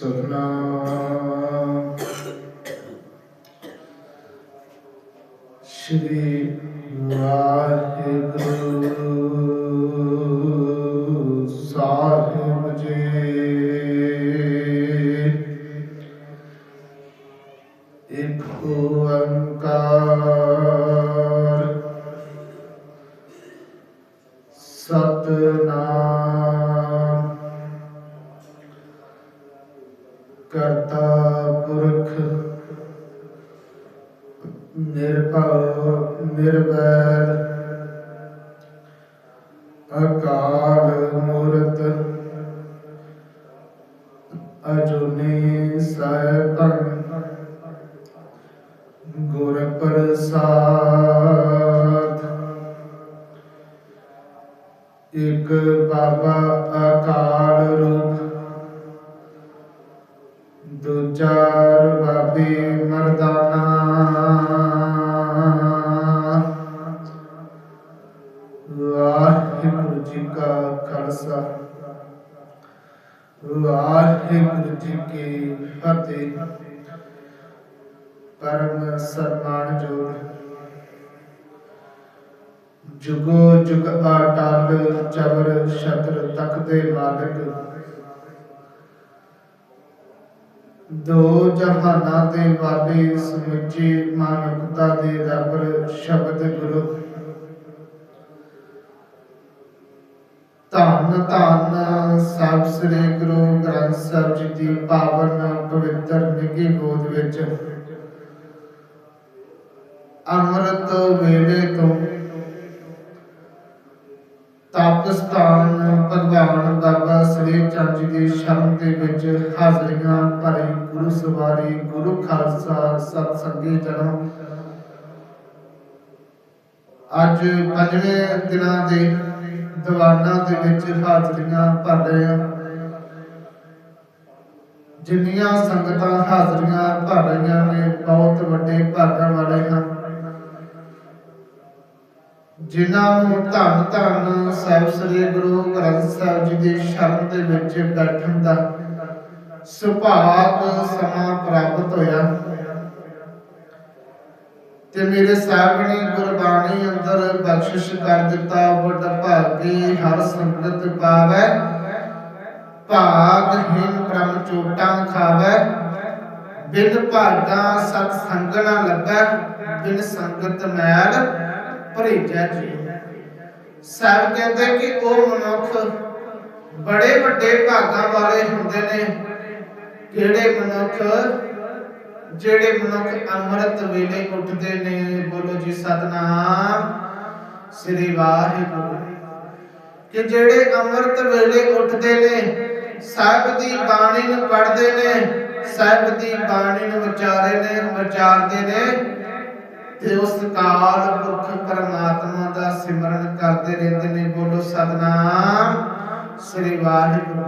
ਸਤਨਾਮ ਸ਼੍ਰੀ ਤਖਤ ਮਾਲਕ। ਦੋ ਜਹਾਨਾਂ ਦੇ ਵਾਲੀ ਸਮੁੱਚੀ ਮਾਨਵਤਾ ਦੇ ਰੱਬ ਸ਼ਬਦ ਗੁਰੂ। ਧੰਨ ਧੰਨ ਸਭ ਸ੍ਰੀ ਗੁਰੂ ਗ੍ਰੰਥ ਸਾਹਿਬ ਜੀ ਦੀ ਪਾਵਨ ਪਵਿੱਤਰ ਨਿੱਘੀ ਗੋਦ ਵਿੱਚ। ਅੰਮ੍ਰਿਤ ਵੇਲੇ ਤੋਂ ਤਾਪਸਤਾਨ ਭਗਵਾਨ ਬਾਬਾ ਸ੍ਰੀ ਚੰਦ ਜੀ ਦੀ ਸ਼ਰਨ ਦੇ ਵਿੱਚ ਹਾਜ਼ਰੀਆਂ ਭਰੀ ਗੁਰੂ ਸਵਾਰੀ, ਗੁਰੂ ਖਾਲਸਾ, ਸਤ ਸੰਗੀ ਜਨਮ ਅੱਜ ਪੰਜਵੇਂ ਦਿਨਾਂ ਦੇ ਦੀਵਾਨਾਂ ਦੇ ਵਿੱਚ ਹਾਜ਼ਰੀਆਂ ਭਰ ਰਹੇ ਹਾਂ। ਜਿੰਨੀਆਂ ਸੰਗਤਾਂ ਹਾਜ਼ਰੀਆਂ ਭਰ ਰਹੀਆਂ ਨੇ, ਬਹੁਤ ਵੱਡੇ ਭਾਗਾਂ ਵਾਲੇ ਹਨ ਜਿਨ੍ਹਾਂ ਨੂੰ ਧੰਨ ਧੰਨ ਸਾਹਿਬ ਸ੍ਰੀ ਗੁਰੂ ਗ੍ਰੰਥ ਸਾਹਿਬ ਜੀ ਦੀ ਸ਼ਰਨ ਦੇ ਵਿੱਚ ਬੈਠਣ ਦਾ ਸੁਭਾਗ ਸਮਾਂ ਪ੍ਰਾਪਤ ਹੋਇਆ। ਤੇ ਮੇਰੇ ਸਾਹਿਬ ਗੁਰਬਾਣੀ ਅੰਦਰ ਬਖਸ਼ਿਸ਼ ਕਰ ਦਿੱਤਾ ਵੱਡ ਭਾਗੀ, ਹਰ ਸੰਗਤ ਪਾਵੈ ਭਾਗਹੀਨ ਪ੍ਰਮ ਚੋਟਾਂ ਖਾਵੈ, ਬਿਨ ਭਾਗਾ ਸਤ ਸੰਗ ਨਾ ਲੱਭੈ ਬਿਨ ਸੰਗਤ ਮੈਲ ਭਰੀਜੈ ਜੀ ਸਾਹਿਬ ਕਹਿੰਦੇ ਕਿ ਉਹ ਮਨੁੱਖ ਬੜੇ ਵੱਡੇ ਭਾਗਾਂ ਵਾਲੇ ਹੁੰਦੇ ਨੇ। ਕਿਹੜੇ ਮਨੁੱਖ, ਜਿਹੜੇ ਮਨੁੱਖ ਅੰਮ੍ਰਿਤ ਵੇਲੇ ਉੱਠਦੇ ਨੇ, ਬੋਲੋ ਜੀ ਸਤਨਾਮ, ਸ੍ਰੀ ਵਾਹਿਗੁਰੂ। ਕਿ ਜਿਹੜੇ ਅੰਮ੍ਰਿਤ ਵੇਲੇ ਉੱਠਦੇ ਨੇ, ਸਾਹਿਬ ਦੀ ਬਾਣੀ ਨੂੰ ਪੜ੍ਹਦੇ ਨੇ, ਸਾਹਿਬ ਦੀ ਬਾਣੀ ਨੂੰ ਵਿਚਾਰੇ ਨੇ, ਵਿਚਾਰਦੇ ਨੇ ਤੇ ਉਸ ਕਾਲ ਪੁਰਖ ਪਰਮਾਤਮਾ ਦਾ ਸਿਮਰਨ ਕਰਦੇ ਰਹਿੰਦੇ ਨੇ। ਬੋਲੋ ਸਤਨਾਮ। ਸ੍ਰੀ ਵਾਹਿਗੁਰੂ।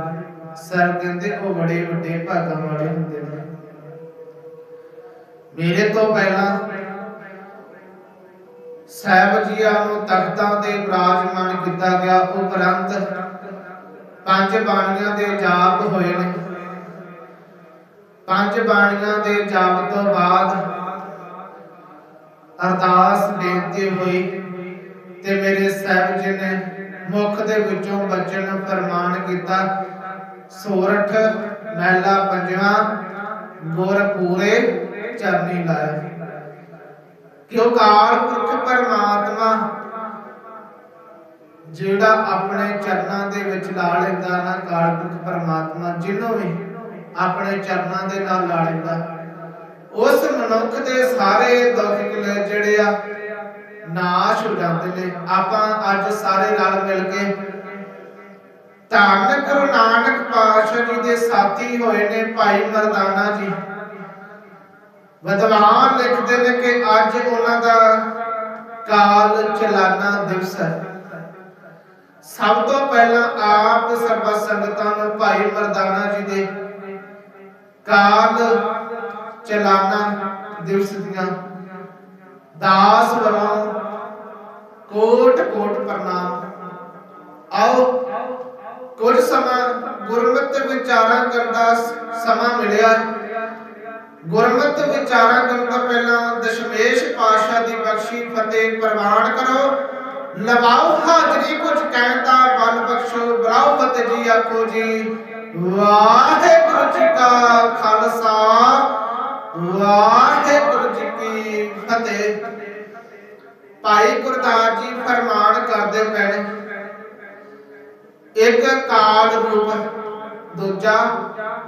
ਸਰ ਕਹਿੰਦੇ ਉਹ ਬੜੇ ਵੱਡੇ ਭਾਗਾਂ ਵਾਲੇ ਹੁੰਦੇ ਨੇ। ਮੇਰੇ ਤੋਂ ਪਹਿਲਾਂ ਸਾਹਿਬ ਜੀਆਂ ਨੂੰ ਤਖਤਾਂ ਤੇ ਬਿਰਾਜਮਾਨ ਕੀਤਾ ਗਿਆ। ਉਪਰੰਤ ਪੰਜ ਬਾਣੀਆਂ ਦੇ ਜਾਪ ਹੋਏ ਨੇ। ਪੰਜ ਬਾਣੀਆਂ ਦੇ ਜਾਪ ਤੋਂ ਬਾਅਦ ਅਰਦਾਸ ਬੇਨਤੀ ਹੋਈ ਤੇ ਮੇਰੇ ਸਾਹਿਬ ਜੀ ਨੇ ਮੁਖ ਦੇ ਵਿੱਚੋਂ ਬਚਨ ਫਰਮਾਨ ਕੀਤਾ, ਸੋਰਠ, ਮਹਿਲਾ ਪੰਜਵਾਂ, ਗੁਰ ਪੂਰੇ, ਚਰਨੀ ਲਾਇਆ। ਕਿਉਂ ਕਾਲ ਪੁਰਖ ਪਰਮਾਤਮਾ, ਜਿਹੜਾ ਆਪਣੇ ਚਰਨਾਂ ਦੇ ਵਿੱਚ ਲਾ ਲੈਂਦਾ ਨਾ ਕਾਲ ਪੁਰਖ ਪਰਮਾਤਮਾ, ਜਿਹਨੂੰ ਵੀ ਆਪਣੇ ਚਰਨਾਂ ਦੇ ਨਾਲ ਲਾ ਲੈਂਦਾ ਉਸ ਮਨੁੱਖ ਦੇ ਸਾਰੇ ਦੁੱਖ ਕਿਲੇ ਜਿਹੜੇ ਆ, ਨਾਸ਼ ਹੋ ਜਾਂਦੇ ਨੇ। ਆਪਾਂ ਅੱਜ ਸਾਰੇ ਰਲ ਮਿਲ ਕੇ ਧੰਨ ਗੁਰੂ ਨਾਨਕ ਪਾਤਸ਼ਾਹ ਜੀ ਦੇ ਸਾਥੀ ਹੋਏ ਨੇ ਭਾਈ ਮਰਦਾਨਾ ਜੀ। ਵਿਦਵਾਨ ਲਿਖਦੇ ਨੇ ਕਿ ਅੱਜ ਉਹਨਾਂ ਦਾ ਕਾਲ ਚਲਾਨਾ ਦਿਵਸ ਹੈ। ਸਭ ਤੋਂ ਪਹਿਲਾਂ ਆਪ ਸਰਬ ਸੰਗਤਾਂ ਨੂੰ ਭਾਈ ਮਰਦਾਨਾ ਜੀ ਦੇ ਕਾਲ ਚਲਾਨਾ ਦਿਵਸ ਦੀਆਂ। ਦਾਸ ਵੱਲੋਂ ਕੋਟ ਕੋਟ ਪ੍ਰਣਾਮ। ਆਓ, ਕੁਝ ਸਮਾਂ ਗੁਰਮਤਿ ਵਿਚਾਰਾਂ ਕਰਨ ਸਮਾਂ ਮਿਲਿਆ। ਗੁਰਮਤਿ ਵਿਚਾਰਾਂ ਕਰਨ ਤੋਂ ਪਹਿਲਾਂ ਦਸ਼ਮੇਸ਼ ਪਾਤਸ਼ਾਹ ਦੀ ਬਖਸ਼ੀ ਫਤਿਹ ਪ੍ਰਵਾਨ ਕਰੋ। ਲਵਾਓ ਹਾਜ਼ਰੀ ਕੁਝ ਕਹਿੰਦਾ ਬਲ ਬਖਸ਼ੋ ਬਲਾਓ ਫਤਿਹ ਜੀ ਆਖੋ ਜੀ, ਵਾਹ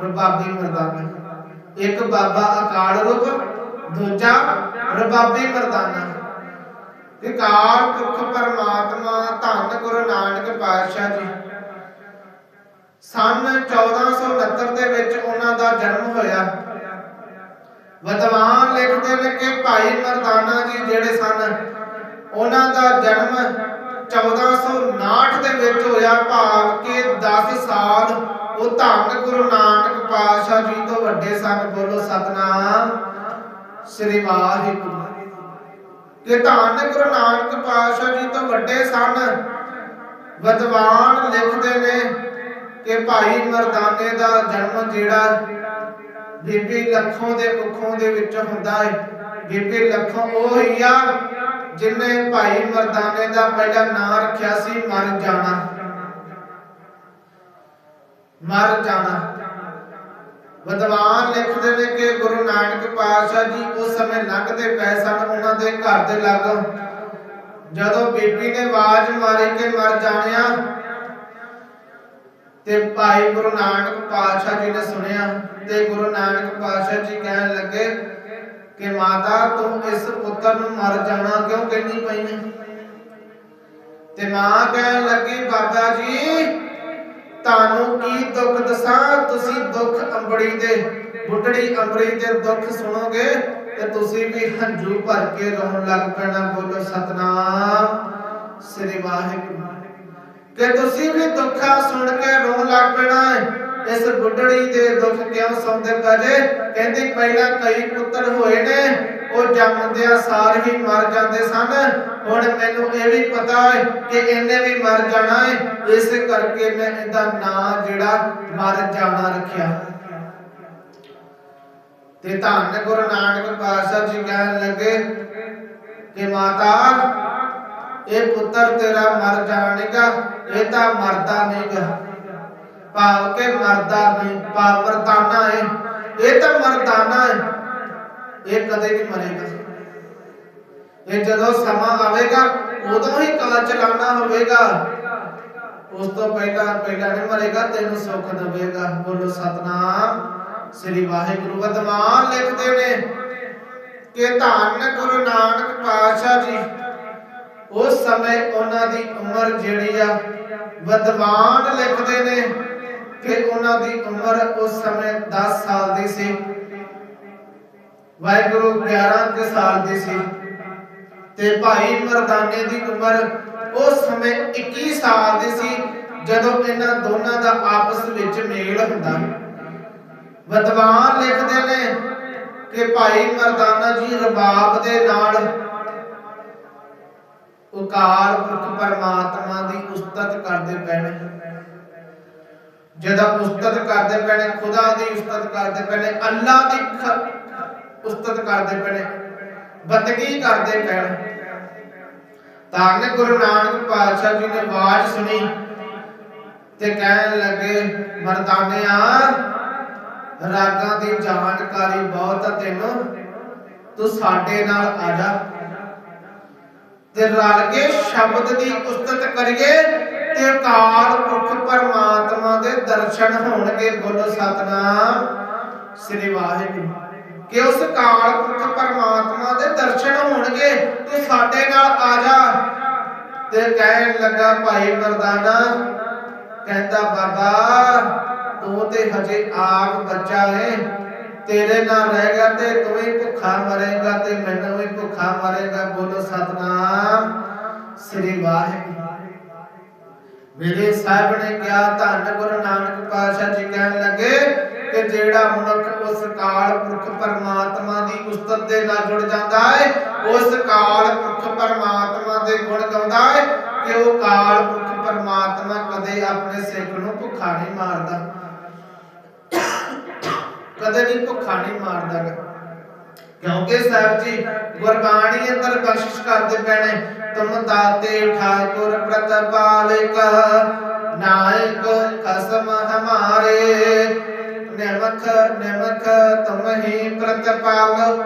ਰਬਾਬੀ ਮਰਦਾਨਾ। ਇੱਕ ਬਾਬਾ ਅਕਾਲ ਰੂਪ ਦੂਜਾ ਰਬਾਬੀ ਮਰਦਾਨਾ। ਤੇ ਪੁਰਖ ਪਰਮਾਤਮਾ, ਧੰਨ ਗੁਰੂ ਨਾਨਕ ਪਾਤਸ਼ਾਹ ਜੀ। ਸਨ 1469 ਦੇ ਵਿੱਚ ਉਹਨਾਂ ਦਾ ਜਨਮ ਹੋਇਆ। ਵਿਦਵਾਨ ਲਿਖਦੇ ਨੇ ਕਿ ਭਾਈ ਮਰਦਾਨਾ ਜੀ ਜਿਹੜੇ ਸਨ, ਉਹਨਾਂ ਦਾ ਜਨਮ 1459 ਦੇ ਵਿੱਚ ਹੋਇਆ, ਭਾਵ ਕਿ 10 ਸਾਲ ਉਹ ਧੰਨ ਗੁਰੂ ਨਾਨਕ ਪਾਤਸ਼ਾਹ ਜੀ ਤੋਂ ਵੱਡੇ ਸਨ ਬੋਲੋ ਸਤਨਾਮ। ਸ੍ਰੀ ਵਾਹਿਗੁਰੂ। ਕਿ ਧੰਨ ਗੁਰੂ ਨਾਨਕ ਪਾਤਸ਼ਾਹ ਜੀ ਤੋਂ ਵੱਡੇ ਸਨ ਵਿਦਵਾਨ ਲਿਖਦੇ ਨੇ ਕਿ ਭਾਈ ਮਰਦਾਨੇ ਦਾ ਜਨਮ ਜਿਹੜਾ ਬੀਬੀ ਲੱਖੋਂ ਦੇ ਕੁੱਖੋਂ ਦੇ ਵਿੱਚ ਹੁੰਦਾ ਹੈ ਬੀਬੀ ਲੱਖੋਂ ਉਹ ਹੀ ਆ ਜਿਨੇ ਭਾਈ ਮਰਦਾਨੇ ਦਾ ਪਹਿਲਾ ਨਾਂ ਰੱਖਿਆ ਸੀ, ਮਰ ਜਾਣਾ। ਮਰ ਜਾਣਾ। ਵਿਦਵਾਨ ਲਿਖਦੇ ਨੇ ਕਿ ਗੁਰੂ ਨਾਨਕ ਪਾਤਸ਼ਾਹ ਜੀ ਉਸ ਸਮੇਂ ਲੰਘਦੇ ਪਏ ਸਨ, ਉਹਨਾਂ ਦੇ ਘਰ ਦੇ ਲਾਗੋਂ। ਜਦੋਂ ਬੀਬੀ ਨੇ ਆਵਾਜ਼ ਮਾਰੀ ਕਿ ਮਰ ਜਾਣਿਆ, ਤੇ ਭਾਈ ਗੁਰੂ ਨਾਨਕ ਪਾਤਸ਼ਾਹ ਜੀ ਨੇ ਸੁਣਿਆ ਤੇ ਗੁਰੂ ਨਾਨਕ ਪਾਤਸ਼ਾਹ ਜੀ ਕਹਿਣ ਲੱਗੇ ਕਿ ਮਾਤਾ, ਤੂੰ ਇਸ ਪੁੱਤਰ ਨੂੰ ਮਰ ਜਾਣਾ ਕਿਉਂ ਕਹਿੰਦੀ ਪਈ ਹੈ ਤੇ ਮਾਂ ਕਹਿਣ ਲੱਗੀ, ਬਾਬਾ ਜੀ ਤੁਹਾਨੂੰ ਕੀ ਦੁੱਖ ਦੱਸਾਂ? ਤੁਸੀਂ ਦੁੱਖ ਅੰਬੜੀ ਦੇ, ਬੁੱਢੜੀ ਅੰਬੜੀ ਦੇ ਦੁੱਖ ਸੁਣੋਗੇ ਤੇ ਤੁਸੀਂ ਵੀ ਹੰਝੂ ਭਰ ਕੇ ਰੋਣ ਲੱਗ ਪੈਣਾ। ਬੋਲੋ ਸਤਨਾਮ, ਸ੍ਰੀ ਵਾਹਿਗੁਰੂ। ਕਿ ਤੁਸੀਂ ਵੀ ਦੁੱਖਾਂ ਸੁਣ ਕੇ ਰੋਣ ਲੱਗ ਪੈਣਾ ਇਸ ਬੁੱਢੜੀ ਦੇ ਦੁੱਖ ਕਿਉਂ ਸੁਣਦੇ ਪਏ ਕਹਿੰਦੀ ਪਹਿਲਾਂ ਕਈ ਪੁੱਤਰ ਹੋਏ ਨੇ ਉਹ ਜੰਮਦਿਆਂ ਸਾਰ ਹੀ ਮਰ ਜਾਂਦੇ ਸਨ। ਹੁਣ ਮੈਨੂੰ ਇਹ ਵੀ ਪਤਾ ਹੈ ਕਿ ਇਹਨੇ ਵੀ ਮਰ ਜਾਣਾ ਹੈ। ਇਸ ਕਰਕੇ ਮੈਂ ਇਹਦਾ ਨਾਂ ਜਿਹੜਾ ਮਰ ਜਾਣਾ ਰੱਖਿਆ। ਤੇ ਧੰਨ ਗੁਰੂ ਨਾਨਕ ਪਾਤਸ਼ਾਹ ਜੀ ਕਹਿਣ ਲੱਗੇ ਕਿ ਮਾਤਾ, ਇਹ ਪੁੱਤਰ ਤੇਰਾ ਮਰ ਜਾਣੇਗਾ, ਇਹ ਤਾਂ ਮਰਦਾ ਨਹੀਂਗਾ। ਭਾਵ ਕਿ ਮਰਦਾ ਨਹੀਂ ਪਾ ਹੈ। ਇਹ ਤਾਂ ਮਰਦਾਨਾ ਹੈ। ਇਹ ਕਦੇ ਨਹੀਂ ਮਰੇਗਾ। ਇਹ ਜਦੋਂ ਸਮਾਂ ਆਵੇਗਾ, ਉਦੋਂ ਹੀ ਕਾਲ ਚਲਾਉਣਾ ਹੋਵੇਗਾ। ਉਸ ਤੋਂ ਪਹਿਲਾਂ ਪਹਿਲਾਂ ਨਹੀਂ ਮਰੇਗਾ, ਤੈਨੂੰ ਸੁੱਖ ਦੇਵੇਗਾ। ਬੋਲੋ, ਸਤਨਾਮ। ਸ੍ਰੀ ਵਾਹਿਗੁਰੂ ਵਦਮਾਨ ਲਿਖਦੇ ਨੇ ਕਿ ਧੰਨ ਗੁਰੂ ਨਾਨਕ ਪਾਤਸ਼ਾਹ ਜੀ, ਉਸ ਸਮੇਂ ਉਹਨਾਂ ਦੀ ਉਮਰ ਜਿਹੜੀ ਆ ਵਿਦਵਾਨ ਲਿਖਦੇ ਨੇ ਕਿ ਉਹਨਾਂ ਦੀ ਉਮਰ ਉਸ ਸਮੇਂ 10 ਸਾਲ ਦੀ ਸੀ। ਵਾਹਿਗੁਰੂ 11 ਕੁ ਸਾਲ ਦੀ ਸੀ। ਤੇ ਭਾਈ ਮਰਦਾਨੇ ਦੀ ਉਮਰ ਉਸ ਸਮੇਂ 21 ਸਾਲ ਦੀ ਸੀ, ਜਦੋਂ ਇਹਨਾਂ ਦੋਨਾਂ ਦਾ ਆਪਸ ਵਿੱਚ ਮੇਲ ਹੁੰਦਾ। ਵਿਦਵਾਨ ਲਿਖਦੇ ਨੇ ਕਿ ਭਾਈ ਮਰਦਾਨਾ ਜੀ ਰਬਾਬ ਦੇ ਨਾਲ ਉਕਾਰ ਪੁਰਖ ਪਰਮਾਤਮਾ ਦੀ ਉਸਤਤ ਕਰਦੇ ਪਏ ਨੇ ਜਦੋਂ ਉਸਤਤ ਕਰਦੇ ਪੈਣੇ, ਖੁਦਾ ਦੀ ਉਸਤਤ ਕਰਦੇ ਪੈਣੇ ਨੇ ਅੱਲਾ ਦੀ ਉਸਤਤ ਕਰਦੇ ਪਏ ਨੇ ਬੰਦਗੀ ਕਰਦੇ ਪਏ ਨੇ ਧੰਨ ਗੁਰੂ ਨਾਨਕ ਪਾਤਸ਼ਾਹ ਜੀ ਨੇ ਆਵਾਜ਼ ਸੁਣੀ ਤੇ ਕਹਿਣ ਲੱਗੇ, ਮਰਦਾਨਿਆ, ਰਾਗਾਂ ਦੀ ਜਾਣਕਾਰੀ ਬਹੁਤ ਆ ਤੈਨੂੰ, ਤੂੰ ਸਾਡੇ ਨਾਲ ਆ ਜਾ। ਤੇ ਰਲ ਕੇ ਸ਼ਬਦ ਦੀ ਉਸਤਤ ਕਰੀਏ ਤੇ ਅਕਾਲ ਪੁਰਖ ਪਰਮਾਤਮਾ ਦੇ ਦਰਸ਼ਨ ਹੋਣਗੇ ਬੋਲੋ ਸਤਨਾਮ, ਸ੍ਰੀ ਵਾਹਿਗੁਰੂ। ਕਿ ਉਸ ਅਕਾਲ ਪੁਰਖ ਪਰਮਾਤਮਾ ਦੇ ਦਰਸ਼ਨ ਹੋਣਗੇ, ਤੂੰ ਸਾਡੇ ਨਾਲ ਆ ਜਾ। ਤੇ ਕਹਿਣ ਲੱਗਾ, ਭਾਈ ਮਰਦਾਨਾ, ਕਹਿੰਦਾ, ਬਾਬਾ, ਤੂੰ ਤੇ ਹਜੇ ਆਪ ਬੱਚਾ ਹੈ ਤੇਰੇ ਨਾਲ ਰਹੇਗਾ ਤੇ ਤੂੰ ਵੀ ਭੁੱਖਾ ਮਰੇਗਾ ਤੇ ਮੈਨੂੰ ਵੀ ਭੁੱਖਾ ਮਰੇਗਾ। ਬੋਲੋ, ਸਤਨਾਮ। ਸ੍ਰੀ ਵਾਹਿਗੁਰੂ। ਮੇਰੇ ਸਾਹਿਬ ਨੇ ਕਿਹਾ, ਧੰਨ ਗੁਰੂ ਨਾਨਕ ਪਾਤਸ਼ਾਹ ਜੀ ਕਹਿਣ ਲੱਗੇ ਕਿ ਜਿਹੜਾ ਮਨੁੱਖ, ਉਸ ਕਾਲ ਪੁਰਖ ਪਰਮਾਤਮਾ ਦੀ ਉਸਤਤ ਦੇ ਨਾਲ ਜੁੜ ਜਾਂਦਾ ਹੈ, ਉਸ ਕਾਲ ਪੁਰਖ ਪਰਮਾਤਮਾ ਦੇ ਗੁਣ ਗਾਉਂਦਾ ਹੈ ਕਿ ਉਹ ਕਾਲ ਪੁਰਖ ਪਰਮਾਤਮਾ ਕਦੇ ਆਪਣੇ ਸਿੱਖ ਨੂੰ ਭੁੱਖਾ ਨਹੀਂ ਮਾਰਦਾ। ਕਦੇ ਵੀ ਭੁੱਖਾ ਨਹੀਂ ਮਾਰਦਾ ਕਿਉਂਕਿ ਸਾਹਿਬ ਜੀ, ਗੁਰਬਾਣੀ ਅੰਦਰ ਬਖਸ਼ਿਸ਼ ਕਰਦੇ ਪੈਣੇ, ਤੁਮ ਦਾਤੇ ਠਾਕੁਰ ਪ੍ਰਤਪਾਲਕ, ਨਾਇਕ ਕਸਮ ਹਮਾਰੇ। ਨਿਮਖ ਨਿਮਖ ਤੁਮ ਪ੍ਰਤਪਾਲ,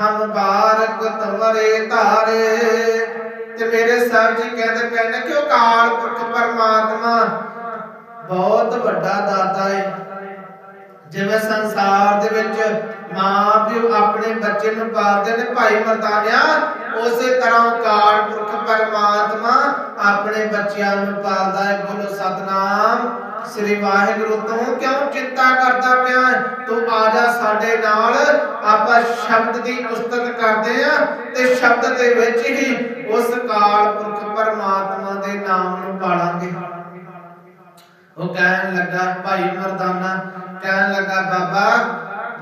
ਹਮ ਬਾਰਕ ਤੁਮਰੇ ਧਾਰੇ। ਤੇ ਮੇਰੇ ਸਾਹਿਬ ਜੀ ਕਹਿੰਦੇ ਪੈਣੇ ਕਿ ਉਹ ਪੁਰਖ ਪਰਮਾਤਮਾ ਬਹੁਤ ਵੱਡਾ ਦਾਤਾ ਹੈ ਜਿਵੇਂ ਸੰਸਾਰ ਦੇ ਵਿੱਚ ਮਾਂ ਪਿਓ ਆਪਣੇ ਬੱਚੇ ਨੂੰ ਪਾਲਦੇ ਨੇ, ਭਾਈ ਮਰਦਾਨਿਆ, ਉਸੇ ਤਰ੍ਹਾਂ ਕਾਲ ਪੁਰਖ ਪਰਮਾਤਮਾ ਆਪਣੇ ਬੱਚਿਆਂ ਨੂੰ ਪਾਲਦਾ ਹੈ ਬੋਲੋ ਸਤਨਾਮ। ਸ੍ਰੀ ਵਾਹਿਗੁਰੂ, ਤੂੰ ਕਿਉਂ ਚਿੰਤਾ ਕਰਦਾ ਪਿਆ? ਤੂੰ ਆ ਜਾ ਸਾਡੇ ਨਾਲ। ਆਪਾਂ ਸ਼ਬਦ ਦੀ ਉਸਤਤ ਕਰਦੇ ਆ ਤੇ ਸ਼ਬਦ ਦੇ ਵਿੱਚ ਹੀ ਉਸ ਕਾਲ ਪੁਰਖ ਪਰਮਾਤਮਾ ਦੇ ਨਾਮ ਨੂੰ ਪਾਲਾਂਗੇ। ਉਹ ਕਹਿਣ ਲੱਗਾ, ਭਾਈ ਮਰਦਾਨਾ, ਕਹਿਣ ਲੱਗਾ, ਬਾਬਾ,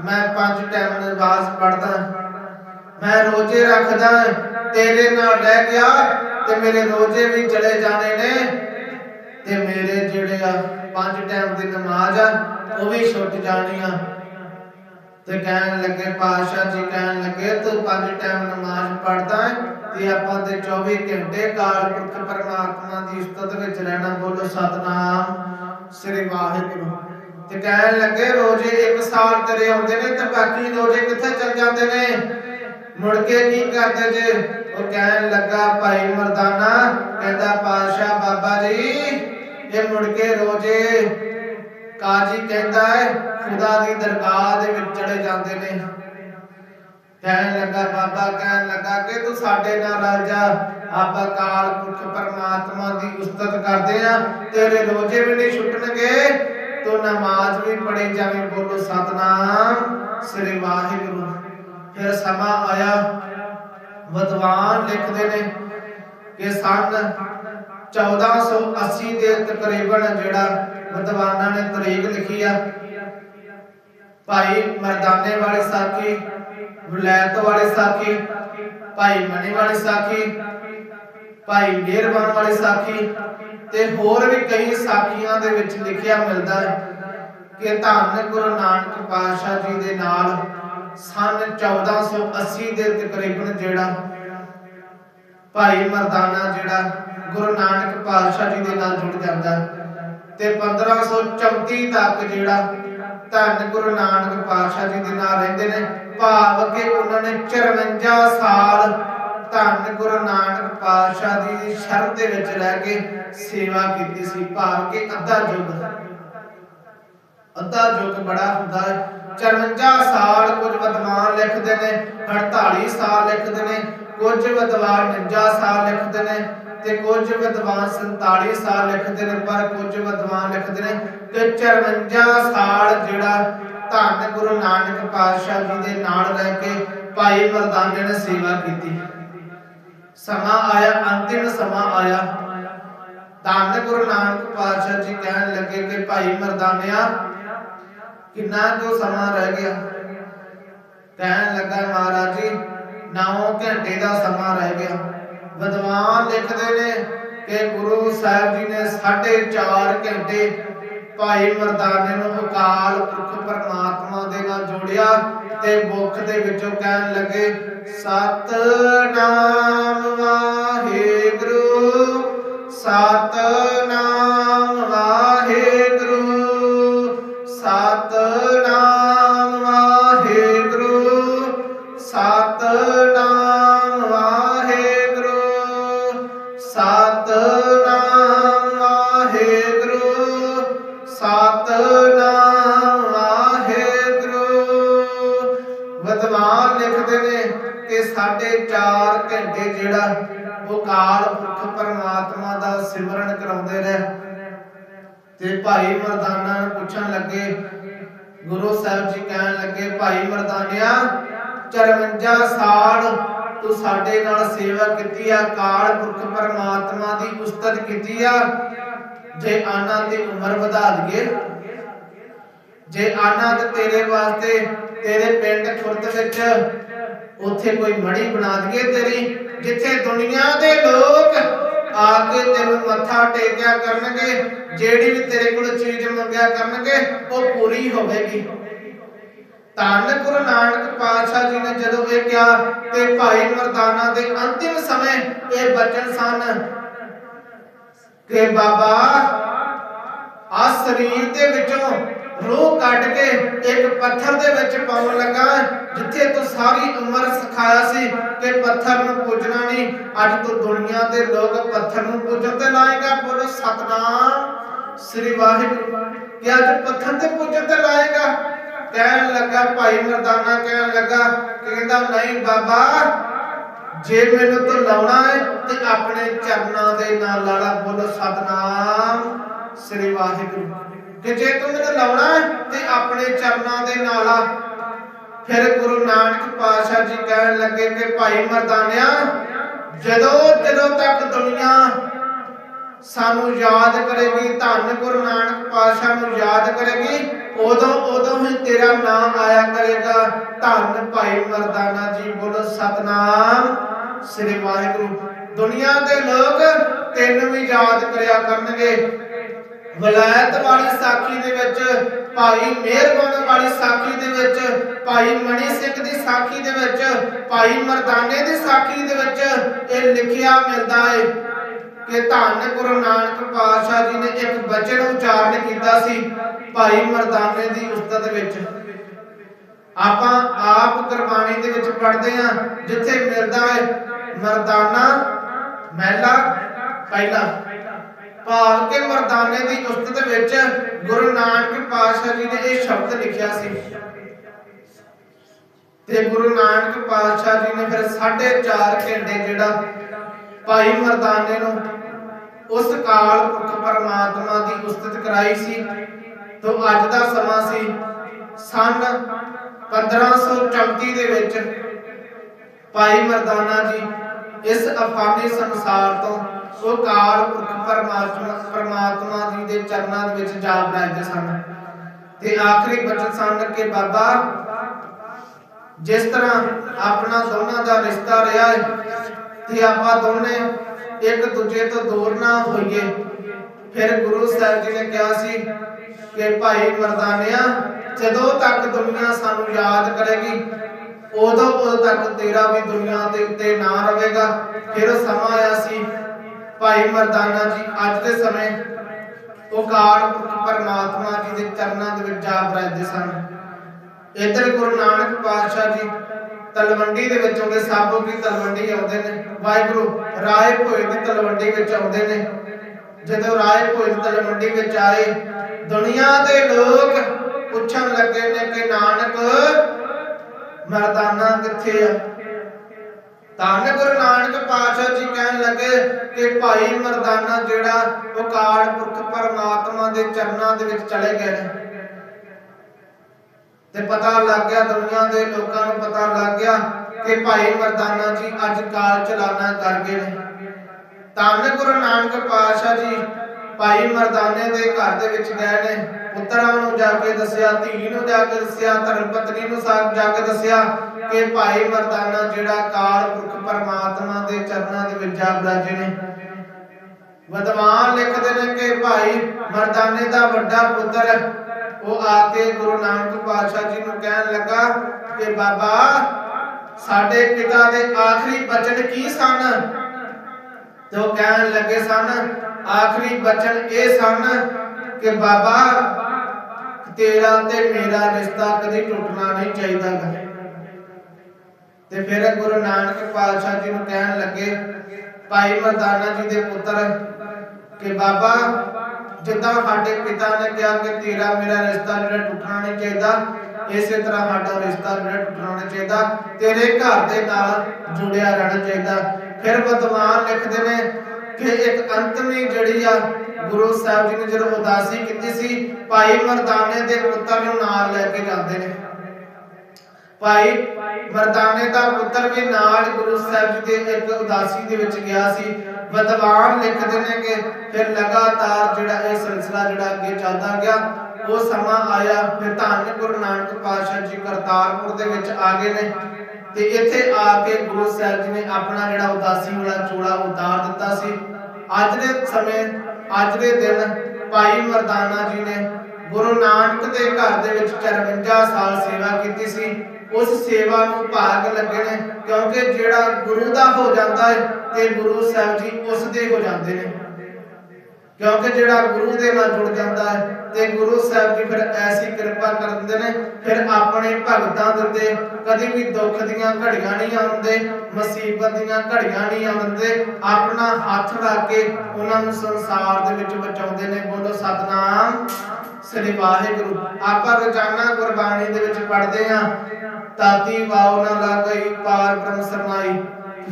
ਮੈਂ ਪੰਜ ਟਾਈਮ ਨਮਾਜ਼ ਪੜਦਾ ਮੈਂ ਰੋਜ਼ੇ ਰੱਖਦਾ। ਤੇਰੇ ਨਾਲ ਰਹਿ ਗਿਆ ਤੇ ਮੇਰੇ ਰੋਜ਼ੇ ਵੀ ਚਲੇ ਜਾਣੇ ਨੇ। ਤੇ ਮੇਰੇ ਜਿਹੜੇ ਆ, ਪੰਜ ਟਾਈਮ ਦੀ ਨਮਾਜ਼ ਆ, ਉਹ ਵੀ ਛੁੱਟ ਜਾਣੀ ਆ। ਤੇ ਕਹਿਣ ਲੱਗੇ ਪਾਸ਼ਾ ਜੀ, ਕਹਿਣ ਲੱਗੇ, ਤੂੰ ਪੰਜ ਟਾਈਮ ਨਮਾਜ਼ ਪੜਦਾ ਤੇ ਆਪਾਂ ਤੇ 24 ਘੰਟੇ ਕਾਲ ਪੁਰਖ ਪਰਮਾਤਮਾ ਦੀ ਉਸਤਤ ਵਿੱਚ ਰਹਿਣਾ, ਬੋਲੋ ਸਤਨਾਮ, ਸ੍ਰੀ ਵਾਹਿਗੁਰੂ। ਤੇ ਕਹਿਣ ਲੱਗੇ, ਰੋਜ਼ੇ ਇੱਕ ਸਾਲ ਤੇਰੇ ਆਉਂਦੇ ਨੇ ਤੇ ਬਾਕੀ ਰੋਜ਼ੇ ਕਿੱਥੇ ਚਲ ਜਾਂਦੇ ਨੇ? ਮੁੜ ਕੇ ਕੀ ਕਰਦੇ ਜੇ? ਉਹ ਕਹਿਣ ਲੱਗਾ, ਭਾਈ ਮਰਦਾਨਾ, ਕਹਿੰਦਾ ਪਾਸ਼ਾ ਬਾਬਾ ਜੀ ਇਹ ਮੁੜ ਕੇ ਰੋਜ਼ੇ ਕਾਜੀ ਕਹਿੰਦਾ ਹੈ ਖੁਦਾ ਦੀ ਦਰਗਾਹ ਦੇ ਵਿੱਚ ਚੜੇ ਜਾਂਦੇ ਨੇ। ਕਹਿਣ ਲੱਗਾ, ਬਾਬਾ, ਕਹਿਣ ਲੱਗਾ ਕਿ ਤੂੰ ਸਾਡੇ ਨਾਲ ਰਲ ਜਾ। ਆਪਾਂ ਕਾਲ ਪੁਰਖ ਪਰਮਾਤਮਾ ਦੀ ਉਸਤਤ ਕਰਦੇ ਆ। ਤੇਰੇ ਰੋਜ਼ੇ ਵੀ ਨਹੀਂ ਛੁੱਟਣਗੇ, ਤੂੰ ਨਮਾਜ਼ ਵੀ ਪੜ੍ਹੀ ਜਾਵੇ। ਬੋਲੋ, ਸਤਨਾਮ ਸ੍ਰੀ ਵਾਹਿਗੁਰੂ। ਫਿਰ ਸਮਾਂ ਆਇਆ। ਵਿਦਵਾਨ ਲਿਖਦੇ ਨੇ ਕਿ ਸਨ 1480 ਦੇ ਤਕਰੀਬਨ ਜਿਹੜਾ ਵਿਦਵਾਨਾਂ ਨੇ ਤਰੀਕ ਲਿਖੀ ਆ। ਭਾਈ ਮਰਦਾਨੇ ਵਾਲੀ ਸਾਖੀ ਵਿਲਾਇਤ ਵਾਲੀ ਸਾਖੀ, ਭਾਈ ਮਣੀ ਵਾਲੀ ਸਾਖੀ, ਭਾਈ ਮਿਹਰਬਾਨ ਵਾਲੀ ਸਾਖੀ ਤੇ ਹੋਰ ਵੀ ਕਈ ਸਾਖੀਆਂ ਦੇ ਵਿੱਚ ਲਿਖਿਆ ਮਿਲਦਾ ਹੈ ਕਿ ਧੰਨ ਗੁਰੂ ਨਾਨਕ ਪਾਤਸ਼ਾਹ ਜੀ ਦੇ ਨਾਲ ਸਨ 1480 ਦੇ ਤਕਰੀਬਨ ਜਿਹੜਾ ਭਾਈ ਮਰਦਾਨਾ ਜਿਹੜਾ ਗੁਰੂ ਨਾਨਕ ਪਾਤਸ਼ਾਹ ਜੀ ਦੇ ਨਾਲ ਜੁੜ ਜਾਂਦਾ ਤੇ 1534 ਤੱਕ ਜਿਹੜਾ ਧੰਨ ਗੁਰੂ ਨਾਨਕ ਪਾਤਸ਼ਾਹ ਜੀ ਦੇ ਨਾਲ ਰਹਿੰਦੇ ਨੇ, ਭਾਵ ਕਿ ਉਹਨਾਂ ਨੇ 54 ਸਾਲ ਧੰਨ ਗੁਰੂ ਨਾਨਕ ਪਾਤਸ਼ਾਹ ਦੀ ਸ਼ਰਨ ਦੇ ਵਿੱਚ ਰਹਿ ਕੇ ਸੇਵਾ ਕੀਤੀ ਸੀ, ਭਾਵ ਕਿ ਅੱਧਾ ਯੁੱਗ ਅੱਧਾ ਯੁੱਗ ਬੜਾ ਹੁੰਦਾ ਹੈ। 54 ਸਾਲ ਕੁਝ ਵਿਦਵਾਨ ਲਿਖਦੇ ਨੇ 48 ਸਾਲ ਲਿਖਦੇ ਨੇ, ਕੁਝ ਵਿਦਵਾਨ 49 ਸਾਲ ਲਿਖਦੇ ਨੇ ਤੇ ਕੁਝ ਵਿਦਵਾਨ 47 ਸਾਲ ਲਿਖਦੇ ਨੇ, ਪਰ ਕੁਝ ਵਿਦਵਾਨ ਲਿਖਦੇ ਨੇ ਕਿ 54 ਸਾਲ ਜਿਹੜਾ ਧੰਨ ਗੁਰੂ ਨਾਨਕ ਪਾਤਸ਼ਾਹ ਜੀ ਦੇ ਨਾਲ ਰਹਿ ਕੇ ਭਾਈ ਮਰਦਾਨੇ ਨੇ ਸੇਵਾ ਕੀਤੀ। ਸਮਾਂ ਆਇਆ, ਅੰਤਿਮ ਸਮਾਂ ਆਇਆ। ਧੰਨ ਗੁਰੂ ਨਾਨਕ ਪਾਤਸ਼ਾਹ ਜੀ ਕਹਿਣ ਲੱਗੇ ਕਿ ਭਾਈ ਮਰਦਾਨਿਆ ਕਿੰਨਾ ਕੁ ਸਮਾਂ ਰਹਿ ਗਿਆ? ਕਹਿਣ ਲੱਗਾ ਮਹਾਰਾਜ ਜੀ 9 ਘੰਟੇ ਦਾ ਸਮਾਂ ਰਹਿ ਗਿਆ। ਵਿਦਵਾਨ ਲਿਖਦੇ ਨੇ ਕਿ ਗੁਰੂ ਸਾਹਿਬ ਜੀ ਨੇ 4.5 ਘੰਟੇ ਭਾਈ ਮਰਦਾਨੇ ਨੂੰ ਅਕਾਲ ਪੁਰਖ ਪਰਮਾਤਮਾ ਦੇ ਨਾਲ ਜੋੜਿਆ ਤੇ ਮੁਖ ਦੇ ਵਿੱਚੋਂ ਕਹਿਣ ਲੱਗੇ, ਸਤਨਾਮ ਵਾਹਿਗੁਰੂ, ਸਤਨਾਮ 4 ਜਿਹੜਾ ਉਹ ਕਾਲ ਪੁਰਖ ਪਰਮਾਤਮਾ ਦਾ ਸਿਮਰਨ ਕਰਾਉਂਦੇ ਰਹੇ। ਤੇ ਭਾਈ ਮਰਦਾਨਾ ਨੂੰ ਪੁੱਛਣ ਲੱਗੇ, ਗੁਰੂ ਸਾਹਿਬ ਜੀ ਕਹਿਣ ਲੱਗੇ, ਭਾਈ ਮਰਦਾਨਿਆ 54 ਸਾਲ ਤੂੰ ਸਾਡੇ ਨਾਲ ਸੇਵਾ ਕੀਤੀ ਆ, ਕਾਲ ਪੁਰਖ ਪਰਮਾਤਮਾ ਦੀ ਉਸਤਤ ਕੀਤੀ ਆ। ਜੇ ਆਨਾ ਤੇ ਉਮਰ ਵਧਾ ਦਈਏ, ਜੇ ਆਨਾ ਤੇ ਤੇਰੇ ਵਾਸਤੇ ਤੇਰੇ ਪਿੰਡ ਖੁਰਦ ਵਿੱਚ ਉੱਥੇ ਕੋਈ ਮੜੀ ਬਣਾ ਦਈਏ ਤੇਰੀ ਜਿੱਥੇ ਦੁਨੀਆ ਦੇ ਲੋਕ ਆ ਕੇ ਤੈਨੂੰ ਮੱਥਾ ਟੇਕਿਆ ਕਰਨਗੇ, ਜਿਹੜੀ ਵੀ ਤੇਰੇ ਕੋਲ ਚੀਜ਼ ਮੰਗਿਆ ਕਰਨਗੇ, ਉਹ ਪੂਰੀ ਹੋਵੇਗੀ। ਧੰਨ ਗੁਰੂ ਨਾਨਕ ਪਾਤਸ਼ਾਹ ਜੀ ਨੇ ਜਦੋਂ ਇਹ ਕਿਹਾ ਤੇ ਭਾਈ ਮਰਦਾਨਾ ਦੇ ਅੰਤਿਮ ਸਮੇਂ ਇਹ ਬਚਨ ਸਨ ਕਿ ਬਾਬਾ ਆ ਸਰੀਰ ਦੇ ਵਿੱਚੋਂ ਰੂਹ ਕੱਢ ਕੇ ਇੱਕ ਪੱਥਰ ਦੇ ਵਿੱਚ ਪਾਉਣ ਲੱਗਾ। ਜਿੱਥੇ ਤੂੰ ਸਾਰੀ ਉਮਰ ਸਿਖਾਇਆ ਸੀ ਕਿ ਪੱਥਰ ਨੂੰ ਪੂਜਣਾ ਨਹੀਂ। ਅੱਜ ਤੂੰ ਦੁਨੀਆ ਦੇ ਲੋਕ ਪੱਥਰ ਨੂੰ ਪੂਜਣ ਤੇ ਲਾਏਗਾ। ਬੋਲੋ, ਸਤਨਾਮ ਸ੍ਰੀ ਵਾਹਿਗੁਰੂ। ਕਿ ਅੱਜ ਪੱਥਰ ਤੇ ਪੂਜਣ ਤੇ ਲਾਏਗਾ। ਕਹਿਣ ਲੱਗਾ, ਭਾਈ ਮਰਦਾਨਾ ਕਹਿਣ ਲੱਗਾ, ਕਹਿੰਦਾ, ਨਹੀਂ ਬਾਬਾ, ਜੇ ਮੈਨੂੰ ਤੂੰ ਲਾਉਣਾ ਹੈ ਤੇ ਆਪਣੇ ਚਰਨਾਂ ਦੇ ਨਾਲ ਲਾਲਾ ਬੋਲੋ, ਸਤਨਾਮ ਸ੍ਰੀ ਵਾਹਿਗੁਰੂ। ਕਿ ਜੇ ਤੂੰ ਮੈਨੂੰ ਲਾਉਣਾ ਤੇ ਆਪਣੇ ਚਰਨਾਂ ਦੇ ਨਾਲ ਆ। ਫਿਰ ਗੁਰੂ ਨਾਨਕ ਪਾਤਸ਼ਾਹ ਜੀ ਕਹਿਣ ਲੱਗੇ ਕਿ ਭਾਈ ਮਰਦਾਨਿਆ, ਜਦੋਂ ਜਦੋਂ ਤੱਕ ਦੁਨੀਆ ਸਾਨੂੰ ਯਾਦ ਕਰੇਗੀ, ਧੰਨ ਗੁਰੂ ਨਾਨਕ ਪਾਤਸ਼ਾਹ ਨੂੰ ਯਾਦ ਕਰੇਗੀ, ਉਦੋਂ ਉਦੋਂ ਹੀ ਤੇਰਾ ਨਾਮ ਆਇਆ ਕਰੇਗਾ। ਧੰਨ ਭਾਈ ਮਰਦਾਨਾ ਜੀ, ਬੋਲੋ ਸਤਨਾਮ। ਸ੍ਰੀ ਵਾਹਿਗੁਰੂ। ਦੁਨੀਆ ਦੇ ਲੋਕ ਤੈਨੂੰ ਵੀ ਯਾਦ ਕਰਿਆ ਕਰਨਗੇ। ਵਲਾਇਤ ਵਾਲੀ ਸਾਖੀ ਦੇ ਵਿੱਚ, ਭਾਈ ਮਿਹਰਬਾਨ ਵਾਲੀ ਸਾਖੀ ਦੇ ਵਿੱਚ, ਭਾਈ ਮਣੀ ਸਿੰਘ ਦੀ ਸਾਖੀ ਦੇ ਵਿੱਚ, ਭਾਈ ਮਰਦਾਨੇ ਦੀ ਸਾਖੀ ਦੇ ਵਿੱਚ ਇਹ ਲਿਖਿਆ ਮਿਲਦਾ ਹੈ ਕਿ ਧੰਨ ਗੁਰੂ ਨਾਨਕ ਪਾਤਸ਼ਾਹ ਜੀ ਨੇ ਇੱਕ ਬਚਨ ਉਚਾਰਨ ਕੀਤਾ ਸੀ, ਭਾਈ ਮਰਦਾਨੇ ਦੀ ਉਸਤਤ ਵਿੱਚ। ਆਪਾਂ ਆਪ ਗੁਰਬਾਣੀ ਦੇ ਵਿੱਚ ਪੜ੍ਹਦੇ ਆ ਜਿੱਥੇ ਮਿਲਦਾ ਹੈ ਮਰਦਾਨਾ ਮਹਿਲਾ ਪਹਿਲਾ। ਭਾਰਤ ਕਿ ਮਰਦਾਨੇ ਦੀ ਉਸਤਤ ਵਿੱਚ ਗੁਰੂ ਨਾਨਕ ਪਾਤਸ਼ਾਹ ਜੀ ਨੇ ਇਹ ਸ਼ਬਦ ਲਿਖਿਆ ਸੀ। ਤੇ ਗੁਰੂ ਨਾਨਕ ਪਾਤਸ਼ਾਹ ਜੀ ਨੇ ਫਿਰ 4.5 ਘੰਟੇ ਜਿਹੜਾ ਭਾਈ ਮਰਦਾਨੇ ਨੂੰ ਉਸ ਕਾਲ ਪੁਰਖ ਪਰਮਾਤਮਾ ਦੀ ਉਸਤਤ ਕਰਾਈ ਸੀ, ਤੋਂ ਅੱਜ ਦਾ ਸਮਾਂ ਸੀ ਸਨ 1534 ਦੇ ਵਿੱਚ। ਭਾਈ ਮਰਦਾਨਾ ਜੀ ਇਸ ਅਫਾਨੀ ਸੰਸਾਰ ਤੋਂ ਉਹ ਕਾਲ ਪੁਰਖ ਪਰਮਾਤਮਾ ਪਰਮਾਤਮਾ ਜੀ ਦੇ ਚਰਨਾਂ ਦੇ ਵਿੱਚ ਜਾ ਬਰਾਜਦੇ ਸਨ। ਤੇ ਆਖਰੀ ਬਚਨ ਸਨ ਕਿ ਬਾਬਾ, ਜਿਸ ਤਰ੍ਹਾਂ ਆਪਣਾ ਦੋਨਾਂ ਦਾ ਰਿਸ਼ਤਾ ਰਿਹਾ ਹੈ ਤੇ ਆਪਾਂ ਦੋਨੇ ਇੱਕ ਦੂਜੇ ਤੋਂ ਦੂਰ ਨਾ ਹੋਈਏ। ਫਿਰ ਗੁਰੂ ਸਾਹਿਬ ਜੀ ਨੇ ਕਿਹਾ ਸੀ ਕਿ ਭਾਈ ਮਰਦਾਨਿਆ, ਜਦੋਂ ਤੱਕ ਦੁਨੀਆ ਸਾਨੂੰ ਯਾਦ ਕਰੇਗੀ ਉਦੋਂ ਉਦੋਂ ਤੱਕ ਤੇਰਾ ਵੀ ਦੁਨੀਆ ਦੇ ਉੱਤੇ ਨਾਂ ਰਹੇਗਾ। ਫਿਰ ਸਮਾਂ ਆਇਆ ਸੀ ਭਾਈ ਮਰਦਾਨਾ ਜੀ, ਅੱਜ ਦੇ ਸਮੇਂ ਉਹ ਕਾਲ ਪਰਮਾਤਮਾ ਜੀ ਦੇ ਚਰਨਾਂ ਦੇ ਵਿੱਚ ਜਾ ਬਰਾਜਦੇ ਸਨ। ਇੱਧਰ ਗੁਰੂ ਨਾਨਕ ਪਾਤਸ਼ਾਹ ਜੀ ਤਲਵੰਡੀ ਦੇ ਵਿੱਚ ਆਉਂਦੇ, ਸਾਬੋ ਕੀ ਤਲਵੰਡੀ ਆਉਂਦੇ ਨੇ। ਵਾਹਿਗੁਰੂ, ਰਾਏ ਭੋਏ ਦੀ ਤਲਵੰਡੀ ਵਿੱਚ ਆਉਂਦੇ ਨੇ। ਜਦੋਂ ਰਾਏ ਭੋਏ ਦੀ ਤਲਵੰਡੀ ਵਿੱਚ ਆਏ, ਦੁਨੀਆ ਦੇ ਲੋਕ ਪੁੱਛਣ ਲੱਗੇ ਨੇ ਕਿ, ਨਾਨਕ, ਮਰਦਾਨਾ ਕਿੱਥੇ ਆ? ਧੰਨ ਗੁਰੂ ਨਾਨਕ ਪਾਤਸ਼ਾਹ ਜੀ ਕਹਿਣ ਲੱਗੇ ਕਿ ਭਾਈ ਮਰਦਾਨਾ ਜਿਹੜਾ ਉਹ ਕਾਲ ਪੁਰਖ ਪਰਮਾਤਮਾ ਦੇ ਚਰਨਾਂ ਦੇ ਵਿੱਚ ਚਲੇ ਗਏ ਨੇ। ਤੇ ਪਤਾ ਲੱਗ ਗਿਆ, ਦੁਨੀਆ ਦੇ ਲੋਕਾਂ ਨੂੰ ਪਤਾ ਲੱਗ ਗਿਆ ਕਿ ਭਾਈ ਮਰਦਾਨਾ ਜੀ ਅੱਜ ਕਾਲ ਚਲਾਣਾ ਕਰ ਗਏ ਨੇ। ਧੰਨ ਗੁਰੂ ਨਾਨਕ ਪਾਤਸ਼ਾਹ ਜੀ ਭਾਈ ਮਰਦਾਨੇ ਦੇ ਘਰ ਦੇ ਵਿੱਚ ਗਏ ਨੇ। ਪੁੱਤਰਾਂ ਨੂੰ ਜਾ ਕੇ ਦੱਸਿਆ, ਧੀ ਨੂੰ ਜਾ ਕੇ ਦੱਸਿਆ, ਧਰਮ ਪਤਨੀ ਨੂੰ ਜਾ ਕੇ ਦੱਸਿਆ। ਕਿ ਭਾਈ ਮਰਦਾਨਾ ਜਿਹੜਾ ਕਾਲ ਪੁਰਖ ਪਰਮਾਤਮਾ ਦੇ ਚਰਨਾਂ ਦੇ ਵਿੱਚ ਜਾ ਬਰਾਜੇ ਨੇ। ਵਿਦਵਾਨ ਲਿਖਦੇ ਨੇ ਕਿ ਭਾਈ ਮਰਦਾਨੇ ਦਾ ਵੱਡਾ ਪੁੱਤਰ ਉਹ ਆ ਕੇ ਗੁਰੂ ਨਾਨਕ ਪਾਤਸ਼ਾਹ ਜੀ ਨੂੰ ਕਹਿਣ ਲੱਗਾ ਕਿ ਬਾਬਾ, ਸਾਡੇ ਪਿਤਾ ਦੇ ਆਖਰੀ ਬਚਨ ਕੀ ਸਨ? ਤੇ ਉਹ ਕਹਿਣ ਲੱਗੇ ਸਨ, ਆਖਰੀ ਬਚਨ ਇਹ ਸਨ ਕਿ ਬਾਬਾ, ਤੇਰਾ ਤੇ ਮੇਰਾ ਰਿਸ਼ਤਾ ਕਦੀ ਟੁੱਟਣਾ ਨਹੀਂ ਚਾਹੀਦਾ ਤੇ ਫਿਰ ਗੁਰੂ ਨਾਨਕ ਪਾਤਸ਼ਾਹ ਜੀ ਨੂੰ ਕਹਿਣ ਲੱਗੇ, ਭਾਈ ਮਰਦਾਨਾ ਜੀ ਦੇ ਪੁੱਤਰ, ਕਿ ਬਾਬਾ, ਜਿੱਦਾਂ ਸਾਡੇ ਪਿਤਾ ਨੇ ਕਿਹਾ ਕਿ ਤੇਰਾ ਮੇਰਾ ਰਿਸ਼ਤਾ ਜਿਹੜਾ ਟੁੱਟਣਾ ਨਹੀਂ ਚਾਹੀਦਾ, ਇਸੇ ਤਰ੍ਹਾਂ ਸਾਡਾ ਰਿਸ਼ਤਾ ਜਿਹੜਾ ਟੁੱਟਣਾ ਨਹੀਂ ਚਾਹੀਦਾ, ਤੇਰੇ ਘਰ ਦੇ ਨਾਲ ਜੁੜਿਆ ਰਹਿਣਾ ਚਾਹੀਦਾ। ਫਿਰ ਵਿਦਵਾਨ ਲਿਖਦੇ ਨੇ ਕਿ ਇੱਕ ਅੰਤਮੀ ਜਿਹੜੀ ਆ, ਗੁਰੂ ਸਾਹਿਬ ਜੀ ਨੇ ਜਦੋਂ ਉਦਾਸੀ ਕੀਤੀ ਸੀ, ਭਾਈ ਮਰਦਾਨੇ ਦੇ ਪੁੱਤਰ ਨੂੰ ਨਾਲ ਲੈ ਕੇ ਜਾਂਦੇ ਨੇ। ਭਾਈ ਮਰਦਾਨੇ ਦਾ ਪੁੱਤਰ ਵੀ ਨਾਲ ਗੁਰੂ ਸਾਹਿਬ ਜੀ ਦੇ ਇੱਕ ਉਦਾਸੀ ਦੇ ਵਿੱਚ ਗਿਆ ਸੀ। ਵਿਦਵਾਨ ਲਿਖਦੇ ਨੇ ਕਿ ਫਿਰ ਲਗਾਤਾਰ ਜਿਹੜਾ ਇਹ ਸਿਲਸਿਲਾ ਜਿਹੜਾ ਅੱਗੇ ਚੱਲਦਾ ਗਿਆ ਉਹ ਸਮਾਂ ਆਇਆ। ਫਿਰ ਧੰਨ ਗੁਰੂ ਨਾਨਕ ਪਾਤਸ਼ਾਹ ਜੀ ਕਰਤਾਰਪੁਰ ਦੇ ਵਿੱਚ ਆ ਗਏ ਨੇ ਤੇ ਇੱਥੇ ਆ ਕੇ ਗੁਰੂ ਸਾਹਿਬ ਜੀ ਨੇ ਆਪਣਾ ਜਿਹੜਾ ਉਦਾਸੀ ਵਾਲਾ ਚੋਲਾ ਉਤਾਰ ਦਿੱਤਾ ਸੀ। ਅੱਜ ਦੇ ਸਮੇਂ ਅੱਜ ਦੇ ਦਿਨ ਭਾਈ ਮਰਦਾਨਾ ਜੀ ਨੇ ਗੁਰੂ ਨਾਨਕ ਦੇ ਘਰ ਦੇ ਵਿੱਚ 54 ਸਾਲ ਸੇਵਾ ਕੀਤੀ ਸੀ। ਉਸ ਸੇਵਾ ਨੂੰ ਭਾਗ ਲੱਗੇ ਨੇ ਕਿਉਂਕਿ ਜਿਹੜਾ ਗੁਰੂ ਦਾ ਹੋ ਜਾਂਦਾ ਹੈ ਤੇ ਗੁਰੂ ਸਾਹਿਬ ਜੀ ਉਸ ਦੇ ਹੋ ਜਾਂਦੇ ਨੇ। ਕਿਉਂਕਿ ਜਿਹੜਾ ਗੁਰੂ ਦੇ ਨਾਲ ਜੁੜ ਜਾਂਦਾ ਹੈ ਤੇ ਗੁਰੂ ਸਾਹਿਬ ਜੀ ਫਿਰ ਐਸੀ ਕਿਰਪਾ ਕਰਦੇ ਨੇ, ਫਿਰ ਆਪਣੇ ਭਗਤਾਂ ਦੇ ਉੱਤੇ ਵੀ ਦੁੱਖ ਦੀਆਂ ਘੜੀਆਂ ਨਹੀਂ ਆਉਂਦੇ, ਮੁਸੀਬਤ ਦੀਆਂ ਘੜੀਆਂ ਨਹੀਂ ਆਉਂਦੇ, ਆਪਣਾ ਹੱਥ ਰੱਖ ਕੇ ਉਹਨਾਂ ਨੂੰ ਸੰਸਾਰ ਦੇ ਵਿੱਚ ਬਚਾਉਂਦੇ ਨੇ। ਬੋਲੋ ਸਤਨਾਮ। ਸ੍ਰੀ ਵਾਹਿਗੁਰੂ। ਆਪਾਂ ਰੋਜ਼ਾਨਾ ਗੁਰਬਾਣੀ ਦੇ ਵਿੱਚ ਪੜ੍ਹਦੇ ਆ ਤਾਤੀ ਵਾਉ ਨਾ ਲਾਗਈ ਪਾਰ ਬ੍ਰਹਮ ਸਰਨਾਈ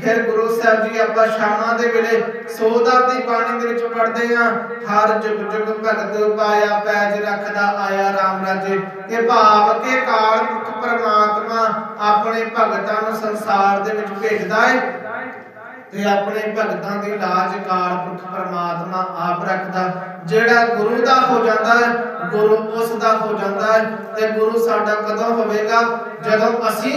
ਫਿਰ ਗੁਰੂ ਸਾਹਿਬ ਜੀ ਆਪਾਂ ਸ਼ਾਮਾਂ ਦੇ ਵੇਲੇ ਸੋਦਾ ਦੀ ਬਾਣੀ ਦੇ ਵਿੱਚ ਪੜ੍ਹਦੇ ਆ ਹਰ ਜੁਗ ਜੁਗ ਭਗਤ ਪਾਇਆ, ਪੈਜ ਰੱਖਦਾ ਆਇਆ RAM ਰਾਜੇ। ਇਹ ਭਾਵ ਕੇ ਕਾਲ ਪੁਰਖ ਪਰਮਾਤਮਾ ਆਪਣੇ ਭਗਤਾਂ ਨੂੰ ਸੰਸਾਰ ਦੇ ਵਿੱਚ ਭੇਜਦਾ ਹੈ ਤੇ ਆਪਣੇ ਭਗਤਾਂ ਦੀ ਲਾਜ ਕਾਲ ਪੁਰਖ ਪਰਮਾਤਮਾ ਆਪ ਰੱਖਦਾ, ਜਿਹੜਾ ਗੁਰੂ ਦਾ ਹੋ ਜਾਂਦਾ ਹੈ ਗੁਰੂ ਉਸ ਦਾ ਹੋ ਜਾਂਦਾ ਹੈ ਤੇ ਗੁਰੂ ਸਾਡਾ ਕਦੋਂ ਹੋਵੇਗਾ? ਜਦੋਂ ਅਸੀਂ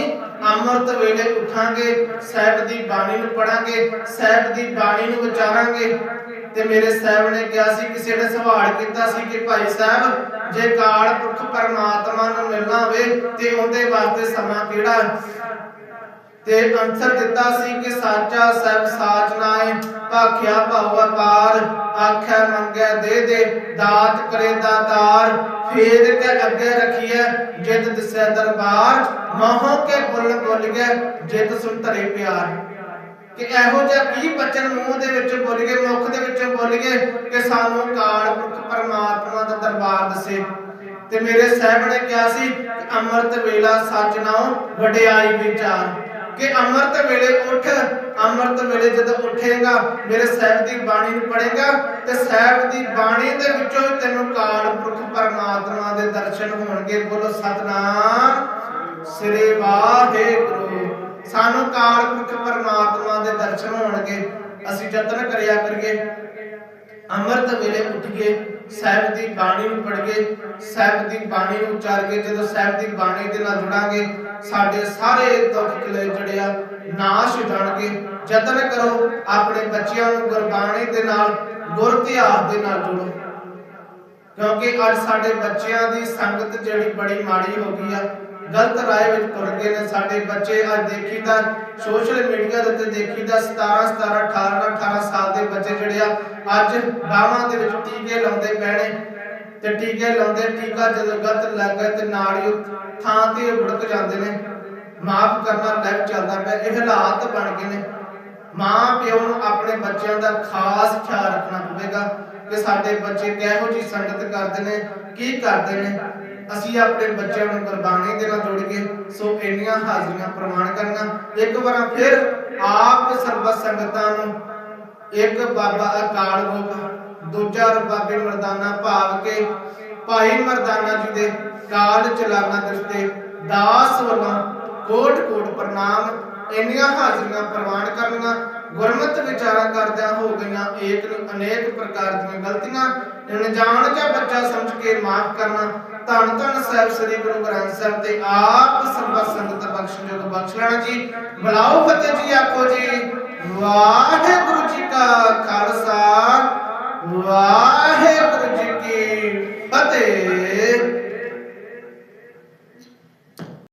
ਅੰਮ੍ਰਿਤ ਵੇਲੇ ਉਠਾਂਗੇ, ਸਾਹਿਬ ਦੀ ਬਾਣੀ ਨੂੰ ਪੜਾਂਗੇ ਸਾਹਿਬ ਦੀ ਬਾਣੀ ਨੂੰ ਵਿਚਾਰਾਂਗੇ ਤੇ ਮੇਰੇ ਸਾਹਿਬ ਨੇ ਕਿਹਾ ਸੀ, ਕਿਸੇ ਨੇ ਸਵਾਲ ਕੀਤਾ ਸੀ ਕਿ ਭਾਈ ਸਾਹਿਬ, ਜੇ ਕਾਲ ਪੁਰਖ ਪਰਮਾਤਮਾ ਨੂੰ ਮਿਲਣਾ ਹੋਵੇ ਤੇ ਉਹਦੇ ਵਾਸਤੇ ਸਮਾਂ ਕਿਹੜਾ ਤੇ ਅੰਸਰ ਦਿੱਤਾ ਸੀ ਕਿ ਸਾਚਾ ਸਭ ਸਾਚ ਨਾਏ ਭਾਖਿਆ ਭਾਉ ਅਪਾਰ, ਆਖੈ ਮੰਗੈ ਦੇ ਦੇ, ਦਾਤ ਕਰੇ ਦਾਤਾਰ ਫੇਰ ਕੇ ਅੱਗੇ ਰਖੀਐ, ਜਿਤ ਦਿਸੈ ਦਰਬਾਰ। ਮੋਹ ਕੇ ਬੁੱਲ ਬੁੱਲ ਗਏ ਜਿਤ ਸੁਣ ਧਰੇ ਪਿਆਰ। ਕਿ ਇਹੋ ਜਿਹਾ ਕੀ ਬਚਨ ਮੂੰਹ ਦੇ ਵਿੱਚ ਬੋਲ ਗਏ, ਮੁਖ ਦੇ ਵਿੱਚੋਂ ਬੋਲ ਗਏ, ਕਿ ਸਾਨੂੰ ਕਾਲ ਪੁਰਖ ਪਰਮਾਤਮਾ ਦਾ ਦਰਬਾਰ ਦੱਸੇ। ਤੇ ਮੇਰੇ ਸਾਹਿਬ ਨੇ ਕਿਹਾ ਸੀ ਕਿ ਅੰਮ੍ਰਿਤ ਵੇਲਾ ਸੱਚ ਨਾਉ, ਵਡਿਆਈ ਵਿਚਾਰ। ਕਿ ਅੰਮ੍ਰਿਤ ਵੇਲੇ ਉੱਠ, ਅੰਮ੍ਰਿਤ ਵੇਲੇ ਜਦੋਂ ਉੱਠੇਗਾ, ਮੇਰੇ ਸਾਹਿਬ ਦੀ ਬਾਣੀ ਨੂੰ ਪੜ੍ਹੇਗਾ ਤੇ ਸਾਹਿਬ ਦੀ ਬਾਣੀ ਦੇ ਵਿੱਚੋਂ ਤੈਨੂੰ ਕਾਲ ਪੁਰਖ ਪਰਮਾਤਮਾ ਦੇ ਦਰਸ਼ਨ ਹੋਣਗੇ। ਬੋਲੋ ਸਤਨਾਮ, ਸ੍ਰੀ ਵਾਹਿਗੁਰੂ। ਸਾਨੂੰ ਕਾਲ ਪੁਰਖ ਪਰਮਾਤਮਾ ਦੇ ਦਰਸ਼ਨ ਹੋਣਗੇ। ਅਸੀਂ ਯਤਨ ਕਰਿਆ ਕਰੀਏ। ਅੰਮ੍ਰਿਤ ਵੇਲੇ ਉੱਠੀਏ ਸਾਹਿਬ ਦੀ ਬਾਣੀ ਨੂੰ ਪੜ੍ਹੀਏ ਸਾਹਿਬ ਦੀ ਬਾਣੀ ਨੂੰ ਉਚਾਰ ਕੇ ਜਦੋਂ ਸਾਹਿਬ ਦੀ ਬਾਣੀ ਦੇ ਨਾਲ ਜੁੜਾਂਗੇ, ਸਾਡੇ ਸਾਰੇ ਦੁੱਖ ਕਲੇ ਜੜਿਆ ਨਾਸ਼ ਜਾਣਗੇ। ਯਤਨ ਕਰੋ ਆਪਣੇ ਬੱਚਿਆਂ ਨੂੰ ਗੁਰਬਾਣੀ ਦੇ ਨਾਲ, ਗੁਰ ਇਤਿਹਾਸ ਦੇ ਨਾਲ ਜੋੜੋ। ਕਿਉਂਕਿ ਅੱਜ ਸਾਡੇ ਬੱਚਿਆਂ ਦੀ ਸੰਗਤ ਜਿਹੜੀ ਬੜੀ ਮਾੜੀ ਹੋ ਗਈ ਆ ਗਲਤ ਰਾਹ ਵਿੱਚ ਤੁਰ ਗਏ ਨੇ ਸਾਡੇ ਬੱਚੇ। ਅੱਜ ਦੇਖੀਦਾ ਸੋਸ਼ਲ ਮੀਡੀਆ ਦੇ ਉੱਤੇ ਦੇਖੀਦਾ 17 17 18 18 ਸਾਲ ਦੇ ਬੱਚੇ ਜਿਹੜੇ ਆ, ਅੱਜ ਬਾਹਾਂ ਦੇ ਵਿੱਚ ਟੀਕੇ ਲਾਉਂਦੇ ਪੈਣੇ ਤੇ ਟੀਕੇ ਲਾਉਂਦੇ, ਟੀਕਾ ਜਦੋਂ ਗਲਤ ਲੱਗ ਗਿਆ ਤੇ ਨਾਲ ਹੀ ਥਾਂ ਤੇ ਉੜਕ ਜਾਂਦੇ ਨੇ। ਮਾਫ ਕਰਨਾ ਲਾਈਵ ਚੱਲਦਾ ਪਿਆ, ਇਹ ਹਾਲਾਤ ਬਣ ਗਏ ਨੇ। ਮਾਂ ਪਿਓ ਨੂੰ ਆਪਣੇ ਬੱਚਿਆਂ ਦਾ ਖਾਸ ਖਿਆਲ ਰੱਖਣਾ ਪਵੇਗਾ ਕਿ ਸਾਡੇ ਬੱਚੇ ਕਿਹੋ ਜੀ ਸੰਗਤ ਕਰਦੇ ਨੇ, ਕੀ ਕਰਦੇ ਨੇ। ਅਸੀਂ ਆਪਣੇ ਬੱਚਿਆਂ ਨੂੰ ਗੁਰਬਾਣੀ ਦੇ ਨਾਲ ਜੋੜੀਏ ਸੋ ਇੰਨੀਆਂ ਹਾਜ਼ਰੀਆਂ ਪ੍ਰਮਾਣ ਕਰਨਾ ਇੱਕ ਵਾਰ ਫਿਰ ਆਪ ਸਰਬ ਸੰਗਤਾਂ ਨੂੰ ਇੱਕ ਬਾਬਾ ਅਕਾਲ ਰੂਪ ਦੂਜਾ ਬਾਬੇ ਮਰਦਾਨਾ ਭਾਵ ਕੇ ਭਾਈ ਮਰਦਾਨਾ ਜੀ ਦੇ ਕਾਲ ਚਲਾਣਾ ਦਿਸਤੇ ਦਾਸ ਵੱਲੋਂ ਕੋਟ ਕੋਟ ਪ੍ਰਣਾਮ, ਇੰਨੀਆਂ ਹਾਜ਼ਰੀਆਂ ਪ੍ਰਵਾਨ ਕਰਨੀਆਂ ਗੁਰਮਤ ਵਿਚਾਰਾਂ ਕਰਦਿਆਂ ਹੋ ਗਈਆਂ ਏਕ ਨੂੰ ਅਨੇਕ ਪ੍ਰਕਾਰ ਦੀਆਂ ਗਲਤੀਆਂ। ਅਣਜਾਣ ਜਾਂ ਬੱਚਾ ਸਮਝ ਕੇ ਮਾਫ ਕਰਨਾ ਧੰਨ ਧੰਨ ਸਾਹਿਬ ਸ੍ਰੀ ਗੁਰੂ ਗ੍ਰੰਥ ਸਾਹਿਬ ਤੇ ਆਪ ਸਰਬੱਤ ਸੰਗਤ ਬਖਸ਼ਣਯੋਗ ਬਖਸ਼ਣਾ ਜੀ। ਬੁਲਾਓ ਫਤਿਹ ਜੀ ਆਖੋ ਜੀ। ਵਾਹਿਗੁਰੂ ਜੀ ਕਾ ਖਾਲਸਾ। ਵਾਹਿਗੁਰੂ ਜੀ ਕੀ ਫਤਿਹ।